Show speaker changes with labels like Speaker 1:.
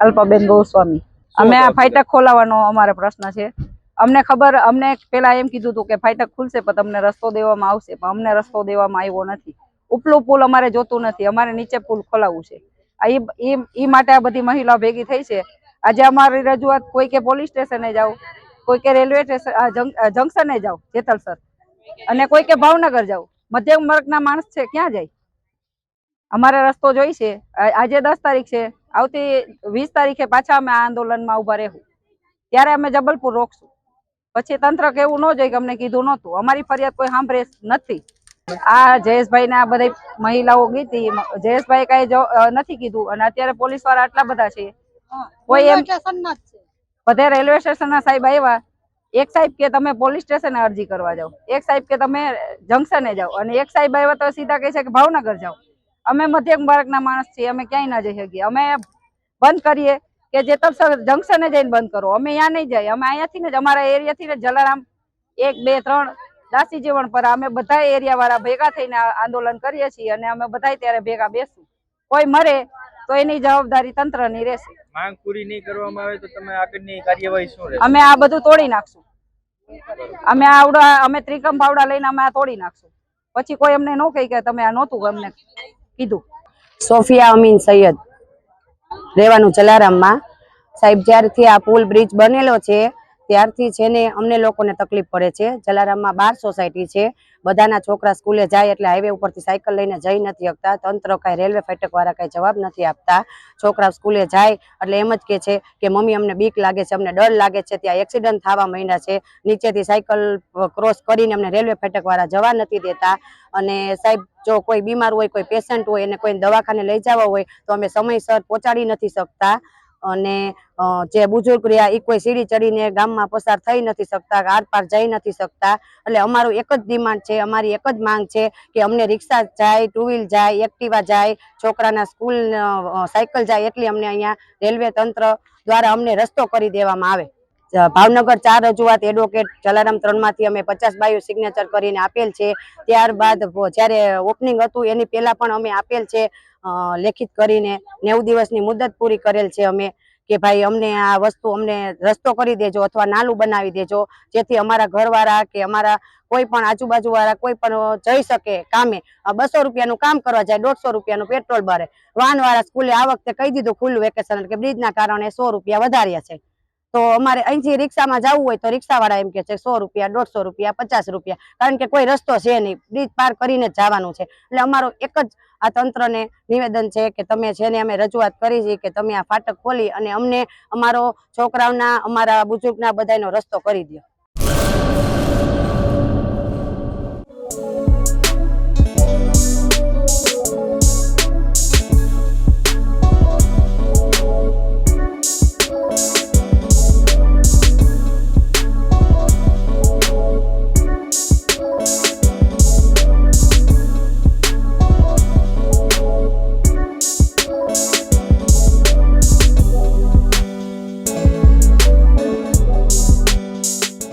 Speaker 1: અલ્પાબેન ગોસ્વામી. અમે આ ફાઈટક ખોલાવવાનો અમારો પ્રશ્ન છે. અમને ખબર અમને પેલા એમ કીધું હતું કે ફાઈટક ખુલશે પણ તમને રસ્તો દેવામાં આવશે પણ અમને રસ્તો દેવામાં આવ્યો નથી. ઉપલું પુલ અમારે જોતું નથી અમારે નીચે પુલ ખોલાવવું છે. ઈ ઈ માટે આ બધી મહિલાઓ ભેગી થઈ છે. આજે અમારી રજૂઆત કોઈ કે પોલીસ સ્ટેશને જાઓ કોઈ કે રેલવે સ્ટેશન જંકશને જાઓ જેતલસર અને કોઈ કે ભાવનગર જાઓ. મધ્યમ વર્ગના માણસ છે ક્યાં જાય? અમારે રસ્તો જોઈ છે. આજે દસ તારીખ છે. આવતી વીસ તારીખે પાછા અમે આ આંદોલનમાં ઊભા રહેવું. ત્યારે અમે જબલપુર રોકશું. પછી તંત્ર કેવું ન જોઈએ કે અમને કીધું નહોતું. અમારી ફરિયાદ કોઈ સાંભળે નથી. આ જયેશભાઈ ને આ બધી મહિલાઓ ગીતી જયેશભાઈ કઈ જો- નથી કીધું. અને અત્યારે પોલીસવાળા આટલા બધા છે. કોઈ એમ બધે રેલવે સ્ટેશન ના સાહેબ આવ્યા. એક સાહેબ કે તમે પોલીસ સ્ટેશને અરજી કરવા જાઓ. એક સાહેબ કે તમે જંકશને જાઓ. અને એક સાહેબ આવ્યા તો સીધા કહે છે કે ભાવનગર જાઓ. અમે મધ્યમ વર્ગના માણસ છીએ અમે ક્યાંય ના જઈ શકીએ. અમે બંધ કરીએ કે જે જેતલસર જંકશને જઈને બંધ કરો. અમે ત્યાં નહીં જાય અમે અહીંયાથી ને જ અમારા એરિયાથી ને જલારામ એક બે ત્રણ દાસી જીવન પર અમે બધા એરિયા વાળા ભેગા થઈને આંદોલન કરીએ છીએ અને અમે બધા ત્યારે ભેગા બેસું. કોઈ મરે તો એની જવાબદારી તંત્રની રહેશે.
Speaker 2: માંગ પૂરી નહીં કરવામાં આવે તો તમે આગળની કાર્યવાહી શું રહેશે?
Speaker 1: અમે આ બધું તોડી નાખશું. અમે આવડા અમે ત્રિકમ ભાવડા લઈને અમે આ તોડી નાખશું. પછી કોઈ અમને ન કહી કે તમે આ નહોતું અમને કીધું.
Speaker 3: સોફિયા અમીન સૈયદ રહેવાનું જલારામમાં. સાહેબ જ્યારથી આ પુલ બ્રિજ બનેલો છે ત્યારથી છે ને અમને લોકોને તકલીફ પડે છે. જલારામમાં બાર સોસાયટી છે. બધાના છોકરા સ્કૂલે જાય એટલે હાઈવે ઉપરથી સાયકલ લઈને જઈ નથી શકતા. તંત્ર કાંઈ રેલવે ફાટકવાળા કાંઈ જવાબ નથી આપતા. છોકરા સ્કૂલે જાય એટલે એમ જ કે છે કે મમ્મી અમને બીક લાગે છે, અમને ડર લાગે છે. ત્યાં એક્સિડન્ટ થવા માંડ્યા છે. નીચેથી સાયકલ ક્રોસ કરીને અમને રેલવે ફાટકવાળા જવા નથી દેતા. અને સાહેબ, જો કોઈ બીમાર હોય, કોઈ પેશન્ટ હોય, એને કોઈ દવાખાને લઈ જવા હોય, તો અમે સમયસર પહોંચાડી નથી શકતા. અને જે બુજુર્ગ રહ્યા એ કોઈ સીડી ચડીને ગામમાં પસાર થઈ નથી શકતા આરપાર જઈ નથી શકતા. એટલે અમારું એક જ ડિમાન્ડ છે, અમારી એક જ માંગ છે કે અમને રિક્ષા જાય, ટુ વ્હીલ જાય, એક્ટિવા જાય, છોકરાના સ્કૂલ સાયકલ જાય, એટલી અમને અહીંયા રેલવે તંત્ર દ્વારા અમને રસ્તો કરી દેવામાં આવે. ભાવનગર ચાર રજૂઆત એડવોકેટ જલારામ ત્રણમાંથી અમે પચાસ બાયો સિગ્નેચર કરીને આપેલ છે. ત્યારબાદ જ્યારે ઓપનિંગ હતું, એની પહેલા પણ અમે આપેલ છે લેખિત કરીને નેવું દિવસની મુદત પૂરી કરેલ છે અમે, કે ભાઈ અમને આ વસ્તુ અમને રસ્તો કરી દેજો અથવા નાલું બનાવી દેજો, જેથી અમારા ઘરવાળા કે અમારા કોઈ પણ આજુબાજુ વાળા કોઈ પણ જઈ શકે કામે. બસો રૂપિયાનું કામ કરવા જાય, દોઢસો રૂપિયાનું પેટ્રોલ ભરે. વાહન સ્કૂલે આ વખતે કહી દીધું ખુલ્લું વેકેશન કે બ્રિજના કારણે સો રૂપિયા વધાર્યા છે. તો અમારે અહીંથી રિક્ષામાં જવું હોય તો રિક્ષાવાળા એમ કે છે સો રૂપિયા, દોઢસો રૂપિયા, પચાસ રૂપિયા. કારણ કે કોઈ રસ્તો છે નહીં. બ્રિજ પાર કરીને જવાનું છે. એટલે અમારો એક જ આ તંત્રને નિવેદન છે કે તમે છે ને અમે રજૂઆત કરી છે કે તમે આ ફાટક ખોલી અને અમને અમારો છોકરાઓના, અમારા બુજુર્ગના બધાનો રસ્તો કરી દો